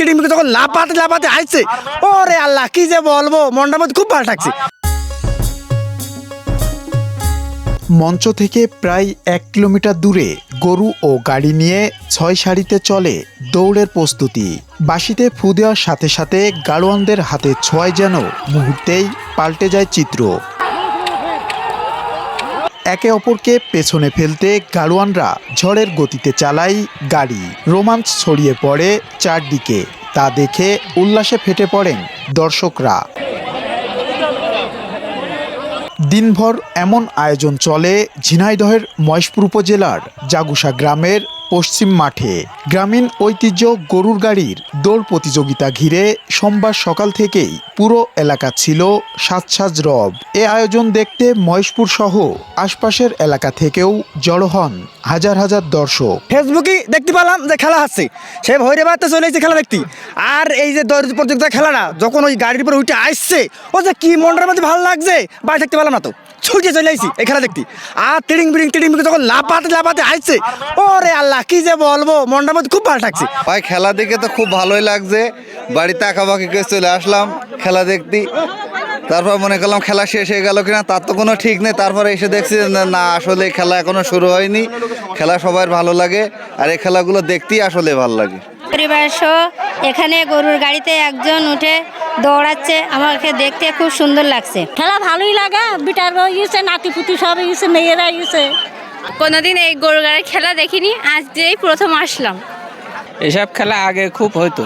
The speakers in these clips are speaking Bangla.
টিডিং বিরিং যখন লাপাতে লাপাতে আসছে, ওরে আল্লাহ, কি যে বলব? মনটার মধ্যে খুব ভালো থাকছে। মঞ্চ থেকে প্রায় এক কিলোমিটার দূরে গরু ও গাড়ি নিয়ে ছয় সারিতে চলে দৌড়ের প্রস্তুতি। বাঁশিতে ফু দেওয়ার সাথে সাথে গাড়োয়ানদের হাতে ছোঁয়ায় যেন মুহূর্তেই পাল্টে যায় চিত্র। একে অপরকে পেছনে ফেলতে গাড়োয়ানরা ঝড়ের গতিতে চালায় গাড়ি। রোমাঞ্চ ছড়িয়ে পড়ে চারদিকে। তা দেখে উল্লাসে ফেটে পড়েন দর্শকরা। দিনভর এমন আয়োজন চলে ঝিনাইদহের মহেশপুর উপজেলার জাগুসা গ্রামের পশ্চিম মাঠে গ্রামীণ ঐতিহ্য গরুর গাড়ির দৌড় প্রতিযোগিতা ঘিরে সোমবার সকাল থেকেই পুরো এলাকা ছিল সাজসাজ রব। এ আয়োজন দেখতে মহেশপুর সহ আশপাশের এলাকা থেকেও জড়ো হন হাজার হাজার দর্শক। ফেসবুকে দেখতে পেলাম যে খেলা হচ্ছে। সে ভৈরে বাড়তে চলে এসেছে খেলা দেখতে। আর এই যে দৌড় প্রতিযোগিতা খেলাটা, যখন ওই গাড়ির উপরে উঠে আসছে, ও যে কি মনটার মধ্যে ভালো লাগছে, বাড়ি থাকতে পারলাম না তো। ছুটে চলে আইছি এই খেলা দেখতে। আর তিড়িং বিড়িং টিড়িং বিড়িং যখন লাপাতে লাপাতে আসছে ওরে আল্লাহ কি যে বলব মনটার মধ্যে খুব ভালো থাকছে। ভাই খেলা দেখে তো খুব ভালোই লাগছে। বাড়িতে আঁকাবাকি করে চলে আসলাম খেলা দেখতে। তারপর মনে করলাম খেলা শেষ হয়ে গেল কিনা তার তো কোনো ঠিক নেই। তারপরে এসে দেখছি না- না আসলে খেলা এখনও শুরু হয়নি। খেলা সবার ভালো লাগে আর এই খেলাগুলো দেখতেই আসলে ভালো লাগে। পরিবার এখানে গরুর গাড়িতে একজন উঠে দৌড়াচ্ছে আমাকে দেখতে খুব সুন্দর লাগছে। খেলা ভালোই লাগা বিটার ইয়েছে নাতি পুতি সব ইয়েছে মেয়েরা ইয়েছে কোনোদিন এই গরু গাড়ির খেলা দেখিনি আজ যেই প্রথম আসলাম। এসব খেলা আগে খুব হতো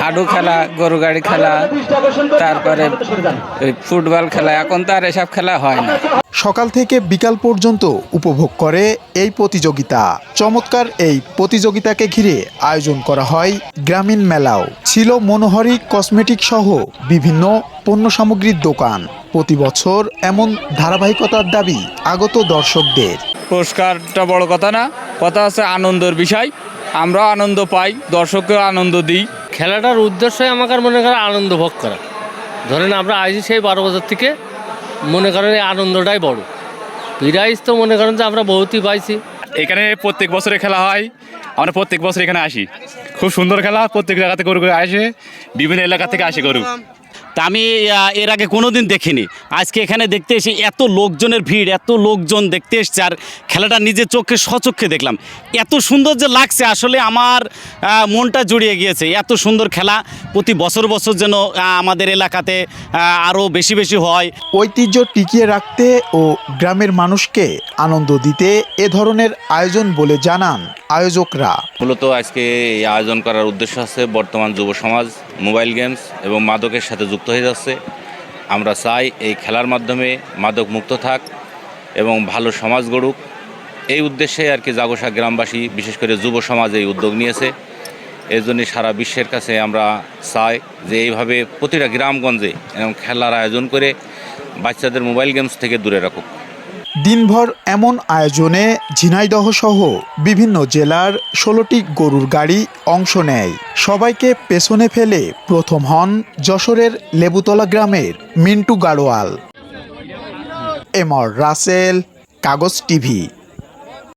হাডু খেলা গরু গাড়ি খেলা তারপরে ফুটবল খেলা এখন তো আর এসব খেলা হয় না। সকাল থেকে বিকাল পর্যন্ত উপভোগ করে এই প্রতিযোগিতা। চমৎকার এই প্রতিযোগিতাকে ঘিরে আয়োজন করা হয় গ্রামীণ মেলাও। ছিল মনোহরি কসমেটিক সহ বিভিন্ন পণ্য সামগ্রীর দোকান। প্রতি বছর এমন ধারাবাহিকতার দাবি আগত দর্শকদের। পুরস্কারটা বড় কথা না কথা আছে আনন্দের বিষয়। আমরাও আনন্দ পাই দর্শককেও আনন্দ দিই। খেলাটার উদ্দেশ্যই আমাকে মনে করেন আনন্দ ভোগ করা। ধরেন আমরা আইছি সেই বারো বছর থেকে মনে করেন এই আনন্দটাই বড়। প্রাইজ তো মনে করেন যে আমরা বহুতই পাইছি। এখানে প্রত্যেক বছরে খেলা হয়, আমরা প্রত্যেক বছর এখানে আসি। খুব সুন্দর খেলা, প্রত্যেক জায়গাতে গরু করে আসে, বিভিন্ন এলাকা থেকে আসে গরু। তা আমি এর আগে কোনো দিন দেখিনি। আজকে এখানে দেখতে এসে এত লোকজনের ভিড়, এত লোকজন দেখতে এসছে, আর খেলাটা নিজের চোখে সচক্ষে দেখলাম। এত সুন্দর যে লাগছে, আসলে আমার মনটা জুড়িয়ে গিয়েছে। এত সুন্দর খেলা, প্রতি বছর বছর যেন আমাদের এলাকাতে আরও বেশি বেশি হয়। ঐতিহ্য টিকিয়ে রাখতে ও গ্রামের মানুষকে আনন্দ দিতে এ ধরনের আয়োজন বলে জানান আয়োজকরা? মূলত আজকে এই আয়োজন করার উদ্দেশ্য আছে বর্তমান যুব সমাজ, মোবাইল গেমস এবং মাদকের সাথে যুক্ত হয়ে যাচ্ছে। আমরা চাই এই খেলার মাধ্যমে মাদক মুক্ত থাক এবং ভালো সমাজ গড়ুক। এই উদ্দেশ্যে আর কি জাগোসা গ্রামবাসী, বিশেষ করে যুব সমাজ এই উদ্যোগ নিয়েছে। এর জন্য সারা বিশ্বের কাছে আমরা চাই যে এইভাবে প্রতিটা গ্রামগঞ্জে এরকম খেলার আয়োজন করে বাচ্চাদের মোবাইল গেমস থেকে দূরে রাখুক। দিনভর এমন আয়োজনে ঝিনাইদহ সহ বিভিন্ন জেলার ষোলোটি গরুর গাড়ি অংশ নেয়। সবাইকে পেছনে ফেলে প্রথম হন যশোরের লেবুতলা গ্রামের মিন্টু গাড়োয়াল। এমর রাসেল, কাগজ টিভি।